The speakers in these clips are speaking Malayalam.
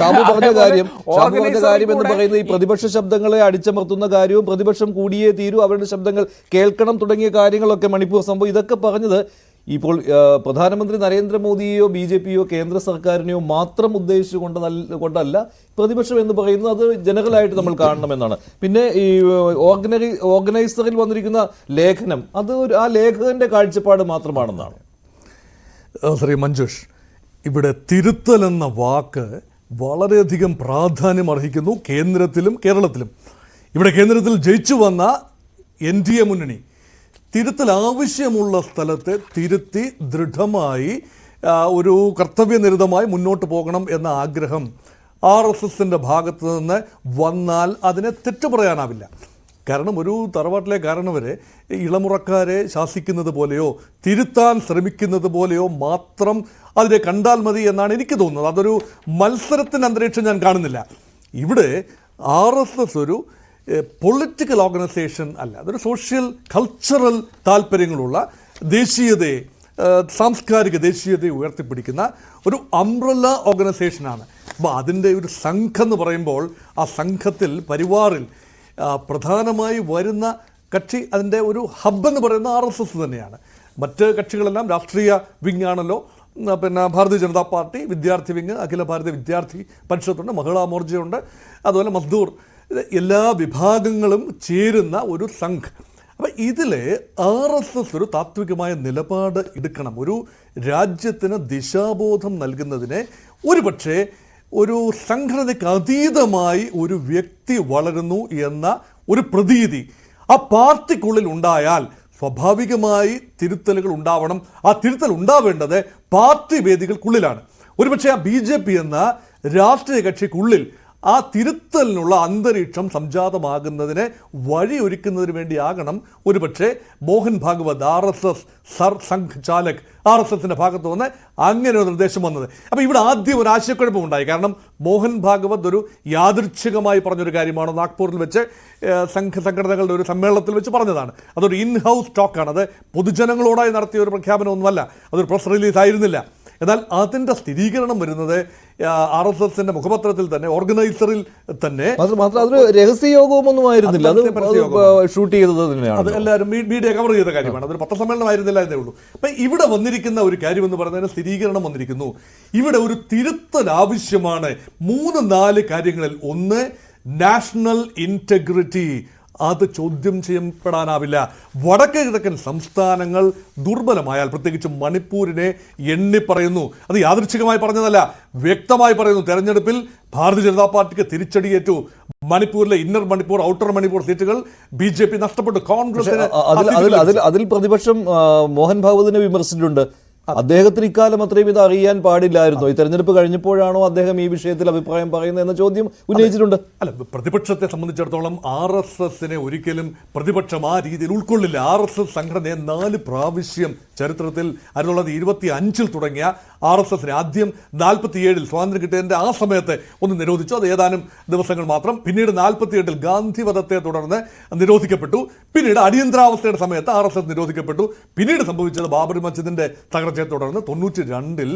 ഷാബു പറഞ്ഞ കാര്യം ഷാബു പറഞ്ഞ കാര്യം എന്ന് പറയുന്നത് ഈ പ്രതിപക്ഷ ശബ്ദങ്ങളെ അടിച്ചമർത്തുന്ന കാര്യവും പ്രതിപക്ഷം കൂടിയേ തീരൂ അവരുടെ ശബ്ദങ്ങൾ കേൾക്കണം തുടങ്ങിയ കാര്യങ്ങളൊക്കെ മണിപ്പൂർ സംഭവം. ഇതൊക്കെ പറഞ്ഞത് ഇപ്പോൾ പ്രധാനമന്ത്രി നരേന്ദ്രമോദിയെയോ ബി ജെ പിയോ കേന്ദ്ര സർക്കാരിനെയോ മാത്രം ഉദ്ദേശിച്ചു കൊണ്ട് നല്ല കൊണ്ടല്ല പ്രതിപക്ഷം എന്ന് പറയുന്നത്. അത് ജനറലായിട്ട് നമ്മൾ കാണണമെന്നാണ്. പിന്നെ ഈ ഓർഗനൈ ഓർഗനൈസറിൽ വന്നിരിക്കുന്ന ലേഖനം അത് ഒരു ആ ലേഖകന്റെ കാഴ്ചപ്പാട് മാത്രമാണെന്നാണ്. ശ്രീ മഞ്ജുഷ് ഇവിടെ തിരുത്തൽ എന്ന വാക്ക് വളരെയധികം പ്രാധാന്യം അർഹിക്കുന്നു കേന്ദ്രത്തിലും കേരളത്തിലും. ഇവിടെ കേന്ദ്രത്തിൽ ജയിച്ചു വന്ന എൻ ഡി എ മുന്നണി തിരുത്തൽ ആവശ്യമുള്ള സ്ഥലത്തെ തിരുത്തി ദൃഢമായി ഒരു കർത്തവ്യനിരതമായി മുന്നോട്ട് പോകണം എന്ന ആഗ്രഹം ആർ എസ് എസിന്റെ ഭാഗത്ത് നിന്ന് വന്നാൽ അതിനെ തെറ്റു പറയാനാവില്ല കാരണം ഒരു തറവാട്ടിലെ കാരണവരെ ഇളമുറക്കാരെ ശാസിക്കുന്നത് പോലെയോ തിരുത്താൻ ശ്രമിക്കുന്നത് പോലെയോ മാത്രം അതിനെ കണ്ടാൽ മതി എന്നാണ് എനിക്ക് തോന്നുന്നത്. അതൊരു മത്സരത്തിന്റെ അന്തരീക്ഷം ഞാൻ കാണുന്നില്ല. ഇവിടെ ആർ എസ് എസ് ഒരു പൊളിറ്റിക്കൽ ഓർഗനൈസേഷൻ അല്ല. അതൊരു സോഷ്യൽ കൾച്ചറൽ താല്പര്യങ്ങളുള്ള ദേശീയതയെ സാംസ്കാരിക ദേശീയതയെ ഉയർത്തിപ്പിടിക്കുന്ന ഒരു അംബ്രല്ല ഓർഗനൈസേഷനാണ് അപ്പോൾ അതിന്റെ ഒരു സംഘം എന്ന് പറയുമ്പോൾ ആ സംഘത്തിൽ പരിവാറിൽ പ്രധാനമായി വരുന്ന കക്ഷി അതിന്റെ ഒരു ഹബ്ബ് എന്ന് പറയുന്ന ആർ എസ് എസ് തന്നെയാണ്. മറ്റ് കക്ഷികളെല്ലാം രാഷ്ട്രീയ വിങ്ങാണല്ലോ. പിന്നെ ഭാരതീയ ജനതാ പാർട്ടി വിദ്യാർത്ഥി വിങ് അഖില ഭാരതീയ വിദ്യാർത്ഥി പരിഷത്തുണ്ട് മഹിളാ മോർച്ചയുണ്ട് അതുപോലെ മസ്ദൂർ. എല്ലാ വിഭാഗങ്ങളും ചേരുന്ന ഒരു സംഘ്. അപ്പം ഇതിൽ ആർ എസ് എസ് ഒരു താത്വികമായ നിലപാട് എടുക്കണം. ഒരു രാജ്യത്തിന് ദിശാബോധം നൽകുന്നതിനെ ഒരു ഒരു സംഘടനയ്ക്ക് അതീതമായി ഒരു വ്യക്തി വളരുന്നു എന്ന ഒരു പ്രതീതി ആ പാർട്ടിക്കുള്ളിൽ ഉണ്ടായാൽ സ്വാഭാവികമായി തിരുത്തലുകൾ ഉണ്ടാവണം. ആ തിരുത്തൽ ഉണ്ടാവേണ്ടത് പാർട്ടി വേദികൾക്കുള്ളിലാണ്. ഒരുപക്ഷെ ആ ബി ജെ പി എന്ന രാഷ്ട്രീയ കക്ഷിക്കുള്ളിൽ ആ തിരുത്തലിനുള്ള അന്തരീക്ഷം സംജാതമാകുന്നതിന് വഴിയൊരുക്കുന്നതിന് വേണ്ടിയാകണം. ഒരുപക്ഷെ Mohan Bhagwat R S S sarsanghchalak R S എസിന്റെ ഭാഗത്ത് വന്ന് അങ്ങനെ ഒരു നിർദ്ദേശം വന്നത്. അപ്പോൾ ഇവിടെ ആദ്യം ഒരു ആശയക്കുഴപ്പമുണ്ടായി കാരണം മോഹൻ ഭാഗവത് ഒരു യാദൃച്ഛികമായി പറഞ്ഞൊരു കാര്യമാണ് നാഗ്പൂരിൽ വെച്ച് സംഘ സംഘടനകളുടെ ഒരു സമ്മേളനത്തിൽ വെച്ച് പറഞ്ഞതാണ്. അതൊരു ഇൻ ഹൗസ് ടോക്കാണ്. അത് പൊതുജനങ്ങളോടായി നടത്തിയ ഒരു പ്രഖ്യാപനമൊന്നുമല്ല. അതൊരു പ്രസ് റിലീസ് ആയിരുന്നില്ല എന്നാൽ അതിന്റെ സ്ഥിരീകരണം വരുന്നത് ആർ എസ് എസിന്റെ മുഖപത്രത്തിൽ തന്നെ ഓർഗനൈസറിൽ തന്നെ. മാത്രം അതൊരു ആയിരുന്നില്ല അത് അത്. ഷൂട്ട് ചെയ്തത് അത് തന്നെയാണ് എല്ലാവരും മീഡിയ കവർ ചെയ്ത കാര്യമാണ്. അതൊരു പത്രസമ്മേളനം ആയിരുന്നില്ല എന്നേ ഉള്ളൂ. അപ്പൊ ഇവിടെ വന്നിരിക്കുന്ന ഒരു കാര്യം എന്ന് പറഞ്ഞാൽ സ്ഥിരീകരണം വന്നിരിക്കുന്നു. ഇവിടെ ഒരു തിരുത്തൽ ആവശ്യമാണ്. മൂന്ന് നാല് കാര്യങ്ങളിൽ. ഒന്ന് നാഷണൽ ഇന്റഗ്രിറ്റി അത് ചോദ്യം ചെയ്യപ്പെടാനാവില്ല. വടക്ക് കിഴക്കൻ സംസ്ഥാനങ്ങൾ ദുർബലമായാൽ പ്രത്യേകിച്ച് മണിപ്പൂരിനെ എണ്ണി പറയുന്നു. അത് യാദൃച്ഛികമായി പറഞ്ഞതല്ല വ്യക്തമായി പറയുന്നു. തെരഞ്ഞെടുപ്പിൽ ഭാരതീയ ജനതാ പാർട്ടിക്ക് തിരിച്ചടിയേറ്റു. മണിപ്പൂരിലെ ഇന്നർ മണിപ്പൂർ ഔട്ടർ മണിപ്പൂർ സീറ്റുകൾ ബി ജെ പി നഷ്ടപ്പെട്ടു. കോൺഗ്രസ് അതിൽ അതിൽ പ്രതിപക്ഷം മോഹൻ ഭാഗവതിനെ വിമർശിച്ചിട്ടുണ്ട്. അദ്ദേഹത്തിന് ഇക്കാലം അത്രയും ഇത് അറിയാൻ പാടില്ലായിരുന്നു. ഈ തെരഞ്ഞെടുപ്പ് കഴിഞ്ഞപ്പോഴാണോ അദ്ദേഹം ഈ വിഷയത്തിൽ അഭിപ്രായം പറയുന്നത് എന്ന ചോദ്യം ഉന്നയിച്ചിട്ടുണ്ട്. അല്ല പ്രതിപക്ഷത്തെ സംബന്ധിച്ചിടത്തോളം ആർ എസ് എസിനെ ഒരിക്കലും പ്രതിപക്ഷം ആ രീതിയിൽ ഉൾക്കൊള്ളില്ല. ആർ എസ് എസ് സംഘടനയെ നാല് പ്രാവശ്യം ചരിത്രത്തിൽ ആയിരത്തി തൊള്ളായിരത്തി ഇരുപത്തി അഞ്ചിൽ തുടങ്ങിയ ആർ എസ് എസിനെ ആദ്യം നാൽപ്പത്തിയേഴിൽ സ്വാതന്ത്ര്യം കിട്ടിയതിന്റെ ആ സമയത്ത് ഒന്ന് നിരോധിച്ചു. അത് ഏതാനും ദിവസങ്ങൾ മാത്രം. പിന്നീട് നാൽപ്പത്തിയെട്ടിൽ ഗാന്ധി വധത്തെ തുടർന്ന് നിരോധിക്കപ്പെട്ടു. പിന്നീട് അടിയന്തരാവസ്ഥയുടെ സമയത്ത് ആർ എസ് എസ് നിരോധിക്കപ്പെട്ടു. പിന്നീട് സംഭവിച്ചത് ബാബറി മസ്ജിദിന്റെ തകർച്ചയെ തുടർന്ന് തൊണ്ണൂറ്റി രണ്ടിൽ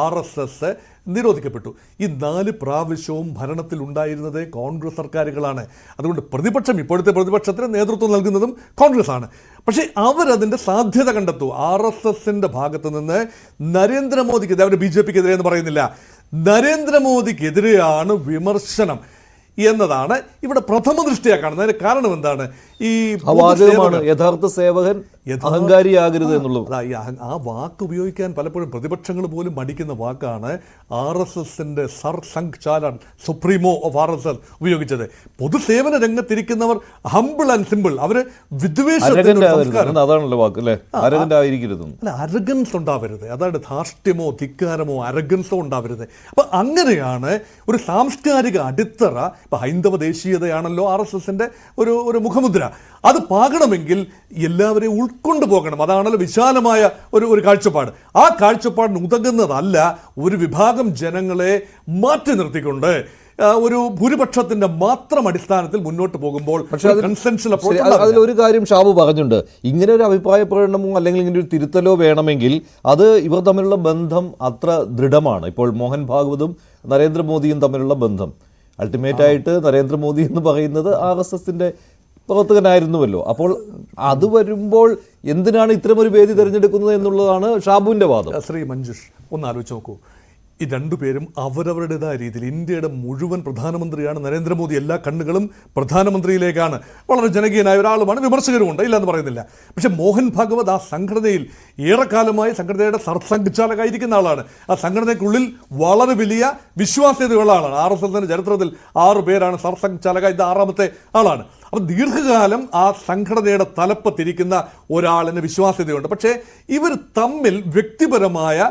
ആർ എസ് എസ് നിരോധിക്കപ്പെട്ടു. ഈ നാല് പ്രാവശ്യവും ഭരണത്തിൽ ഉണ്ടായിരുന്നത് കോൺഗ്രസ് സർക്കാരുകളാണ്. അതുകൊണ്ട് പ്രതിപക്ഷം ഇപ്പോഴത്തെ പ്രതിപക്ഷത്തിന് നേതൃത്വം നൽകുന്നതും കോൺഗ്രസ് ആണ് പക്ഷേ അവരതിന്റെ സാധ്യത കണ്ടെത്തു. ആർ എസ് എസിന്റെ ഭാഗത്ത് നിന്ന് നരേന്ദ്രമോദിക്കെതിരെ അവർ ബി ജെ പിക്കെതിരെ എന്ന് പറയുന്നില്ല നരേന്ദ്രമോദിക്കെതിരെയാണ് വിമർശനം എന്നതാണ് ഇവിടെ പ്രഥമ ദൃഷ്ടിയാ കാരണം എന്താണ്? ഈ യഥാർത്ഥ സേവകൻ അഹങ്കാരിയാകരുത് എന്നുള്ളത്. ആ വാക്ക് ഉപയോഗിക്കാൻ പലപ്പോഴും പ്രതിപക്ഷങ്ങൾ പോലും മടിക്കുന്ന വാക്കാണ് ആർ എസ് എസിന്റെ Sarsanghchalak supremo of R S S ഉപയോഗിച്ചത്. പൊതുസേവന രംഗത്തിരിക്കുന്നവർ ഹംബിൾ ആൻഡ് സിമ്പിൾ എന്ന് അതാണല്ലോ വാക്ക് അല്ലേ? അല്ല അരഗൻസ് ഉണ്ടാവരുത്. അതായത് ധാർഷ്ട്യമോ ധിക്കാരമോ അരഗൻസോ ഉണ്ടാവരുത്. അപ്പൊ അങ്ങനെയാണ് ഒരു സാംസ്കാരിക അടിത്തറ ഇപ്പൊ ഹൈന്ദവ ദേശീയതയാണല്ലോ ആർ എസ് എസിന്റെ ഒരു ഒരു മുഖമുദ്ര. അത് പാകണമെങ്കിൽ എല്ലാവരെയും ഉൾക്കൊണ്ടു പോകണം അതാണല്ലോ വിശാലമായ ഒരു ഒരു കാഴ്ചപ്പാട്. ആ കാഴ്ചപ്പാടിന് ഉതകുന്നതല്ല ഒരു വിഭാഗം ജനങ്ങളെ മാറ്റി നിർത്തിക്കൊണ്ട് ഒരു ഭൂരിപക്ഷത്തിന്റെ മാത്രം അടിസ്ഥാനത്തിൽ മുന്നോട്ട് പോകുമ്പോൾ അതിൽ- അതിലൊരു കാര്യം ഷാബു പറഞ്ഞിട്ടുണ്ട്. ഇങ്ങനെ ഒരു അഭിപ്രായ പ്രകടനമോ അല്ലെങ്കിൽ ഇങ്ങനെ ഒരു തിരുത്തലോ വേണമെങ്കിൽ അത് ഇവർ തമ്മിലുള്ള ബന്ധം അത്ര ദൃഢമാണ്. ഇപ്പോൾ മോഹൻ ഭാഗവതും നരേന്ദ്രമോദിയും തമ്മിലുള്ള ബന്ധം. അൾട്ടിമേറ്റ് ആയിട്ട് നരേന്ദ്രമോദി എന്ന് പറയുന്നത് ആർ എസ് എസിന്റെ പ്രവർത്തകനായിരുന്നുവല്ലോ. അപ്പോൾ അത് വരുമ്പോൾ എന്തിനാണ് ഇത്തരമൊരു വേദി തിരഞ്ഞെടുക്കുന്നത് എന്നുള്ളതാണ് ഷാബുവിന്റെ വാദം. ശ്രീ മഞ്ജുഷ് ഒന്ന് ആലോചിച്ച് നോക്കൂ. ഈ രണ്ടുപേരും അവരവരുടേതായ രീതിയിൽ ഇന്ത്യയുടെ മുഴുവൻ പ്രധാനമന്ത്രിയാണ്. നരേന്ദ്രമോദി എല്ലാ കണ്ണുകളും പ്രധാനമന്ത്രിയിലേക്കാണ്. വളരെ ജനകീയനായ ഒരാളുമാണ് വിമർശകരുമുണ്ട് ഇല്ല എന്ന് പറയുന്നില്ല. പക്ഷെ മോഹൻ ഭാഗവത് ആ സംഘടനയിൽ ഏറെക്കാലമായി സംഘടനയുടെ സർസംഘചാലകായിരിക്കുന്ന ആളാണ്. ആ സംഘടനയ്ക്കുള്ളിൽ വളരെ വലിയ വിശ്വാസ്യതയുള്ള ആളാണ്. ആർ എസ് എസിന്റെ ചരിത്രത്തിൽ ആറ് പേരാണ് സർസംഘചാലക ഇത് ആറാമത്തെ ആളാണ്. അപ്പം ദീർഘകാലം ആ സംഘടനയുടെ തലപ്പത്തിരിക്കുന്ന ഒരാളിന് വിശ്വാസ്യതയുണ്ട്. പക്ഷേ ഇവർ തമ്മിൽ വ്യക്തിപരമായ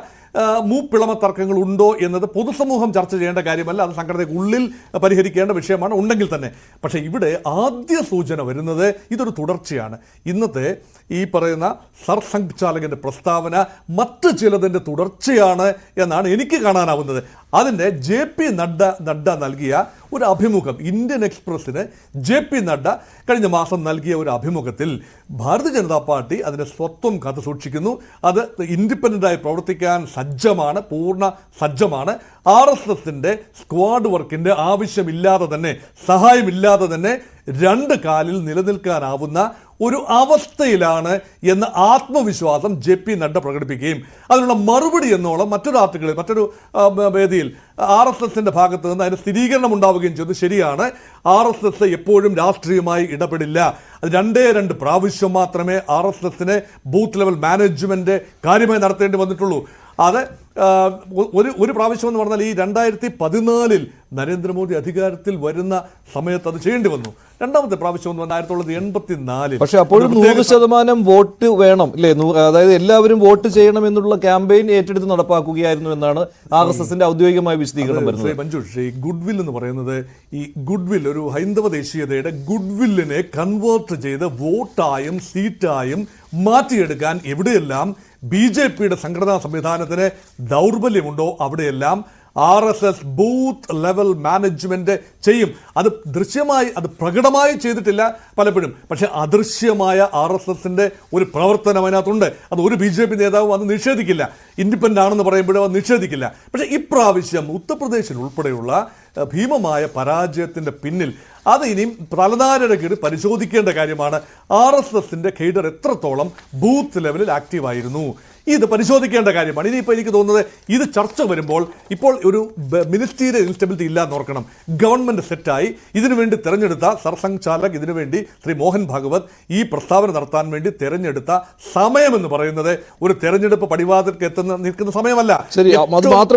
മൂപ്പിളമ തർക്കങ്ങൾ ഉണ്ടോ എന്നത് പൊതുസമൂഹം ചർച്ച ചെയ്യേണ്ട കാര്യമല്ല. അത് സംഘടനയ്ക്കുള്ളിൽ പരിഹരിക്കേണ്ട വിഷയമാണ്. ഉണ്ടെങ്കിൽ തന്നെ. പക്ഷേ ഇവിടെ ആദ്യ സൂചന വരുന്നത് ഇതൊരു തുടർച്ചയാണ്. ഇന്നത്തെ ഈ പറയുന്ന സർസംഘചാലകന്റെ പ്രസ്താവന മറ്റ് ചിലതിന്റെ തുടർച്ചയാണ് എന്നാണ് എനിക്ക് കാണാനാവുന്നത്. അതിന്റെ ജെ പി നഡ്ഡ നഡ്ഡ നൽകിയ ഒരു അഭിമുഖം ഇന്ത്യൻ എക്സ്പ്രസ്സിന് ജെ പി നഡ്ഡ കഴിഞ്ഞ മാസം നൽകിയ ഒരു അഭിമുഖത്തിൽ ഭാരതീയ ജനതാ പാർട്ടി അതിന്റെ സ്വത്വം കാത്തു സൂക്ഷിക്കുന്നു. അത് ഇൻഡിപെൻഡന്റായി പ്രവർത്തിക്കാൻ സജ്ജമാണ് പൂർണ സജ്ജമാണ്. ആർ എസ് എസിന്റെ സ്ക്വാഡ് വർക്കിന്റെ ആവശ്യമില്ലാതെ തന്നെ സഹായമില്ലാതെ തന്നെ രണ്ട് കാലിൽ നിലനിൽക്കാനാവുന്ന ഒരു അവസ്ഥയിലാണ് എന്ന ആത്മവിശ്വാസം ജെ പി നഡ്ഡ പ്രകടിപ്പിക്കുകയും അതിനുള്ള മറുപടി എന്നോളം മറ്റൊരു ആർട്ടിക്കിളിൽ മറ്റൊരു വേദിയിൽ ആർ എസ് എസിന്റെ ഭാഗത്ത് നിന്ന് അതിന് സ്ഥിരീകരണം ഉണ്ടാവുകയും ചെയ്തു. ശരിയാണ് ആർ എസ് എസ് എപ്പോഴും രാഷ്ട്രീയമായി ഇടപെടില്ല. അത് രണ്ടേ രണ്ട് പ്രാവശ്യം മാത്രമേ ആർ എസ് എസിനെ ബൂത്ത് ലെവൽ മാനേജ്മെന്റ് കാര്യമായി നടത്തേണ്ടി വന്നിട്ടുള്ളൂ. അത് ഒരു ഒരു പ്രാവശ്യം എന്ന് പറഞ്ഞാൽ ഈ രണ്ടായിരത്തി പതിനാലിൽ നരേന്ദ്രമോദി അധികാരത്തിൽ വരുന്ന സമയത്ത് അത് ചെയ്യേണ്ടി വന്നു. രണ്ടാമത്തെ പ്രാവശ്യം എന്ന് പറഞ്ഞാൽ ആയിരത്തി തൊള്ളായിരത്തി എൺപത്തി നാലിൽ പക്ഷെ അപ്പോഴും നൂറ് ശതമാനം വോട്ട് വേണം അല്ലേ അതായത് എല്ലാവരും വോട്ട് ചെയ്യണം എന്നുള്ള ക്യാമ്പയിൻ ഏറ്റെടുത്ത് നടപ്പാക്കുകയായിരുന്നു എന്നാണ് ആർ എസ് എസിന്റെ ഔദ്യോഗികമായ വിശദീകരണം വരുന്നത്. മഞ്ജു മഞ്ജുഷ് ഈ ഗുഡ് വിൽ എന്ന് പറയുന്നത് ഈ ഗുഡ് വിൽ ഒരു ഹൈന്ദവ ദേശീയതയുടെ ഗുഡ് വില്ലിനെ കൺവേർട്ട് ചെയ്ത് വോട്ടായും സീറ്റായും മാറ്റിയെടുക്കാൻ എവിടെയെല്ലാം ബി ജെ പിയുടെ സംഘടനാ സംവിധാനത്തിന് ദൗർബല്യമുണ്ടോ അവിടെയെല്ലാം R S S booth level management ചെയ്യും. അത് ദൃശ്യമായി അത് പ്രകടമായി ചെയ്തിട്ടില്ല പലപ്പോഴും. പക്ഷെ അദൃശ്യമായ ആർ എസ് എസിന്റെ ഒരു പ്രവർത്തനം അതിനകത്തുണ്ട്. അത് ഒരു ബി ജെ പി നേതാവും അത് നിഷേധിക്കില്ല. ഇൻഡിപെൻഡന്റ് ആണെന്ന് പറയുമ്പോഴും അത് നിഷേധിക്കില്ല. പക്ഷെ ഇപ്രാവശ്യം ഉത്തർപ്രദേശിൽ ഉൾപ്പെടെയുള്ള ഭീമമായ പരാജയത്തിന്റെ പിന്നിൽ അത് ഇനിയും തലനാരുടെ കീഴിൽ പരിശോധിക്കേണ്ട കാര്യമാണ്. ആർ എസ് എസിന്റെ കേഡർ എത്രത്തോളം ബൂത്ത് ലെവലിൽ ആക്റ്റീവായിരുന്നു? ഇത് പരിശോധിക്കേണ്ട കാര്യമാണ്. ഇനിയിപ്പോൾ എനിക്ക് തോന്നുന്നത് ഇത് ചർച്ച വരുമ്പോൾ ഇപ്പോൾ ഒരു മിനിസ്റ്റീരിയൽ ഇൻസ്റ്റബിലിറ്റി ഇല്ല എന്ന് ഓർക്കണം. ഗവൺമെന്റ് സെറ്റായി. ഇതിനുവേണ്ടി തിരഞ്ഞെടുത്ത സർസംഘ് ചാലക് ഇതിനുവേണ്ടി ശ്രീ മോഹൻ ഭാഗവത് ഈ പ്രസ്താവന നടത്താൻ വേണ്ടി തിരഞ്ഞെടുത്ത സമയമെന്ന് പറയുന്നത് ഒരു തെരഞ്ഞെടുപ്പ് പടിവാതിൽക്ക് എത്തുന്ന നിൽക്കുന്ന സമയമല്ല. ശരി അത് മാത്രം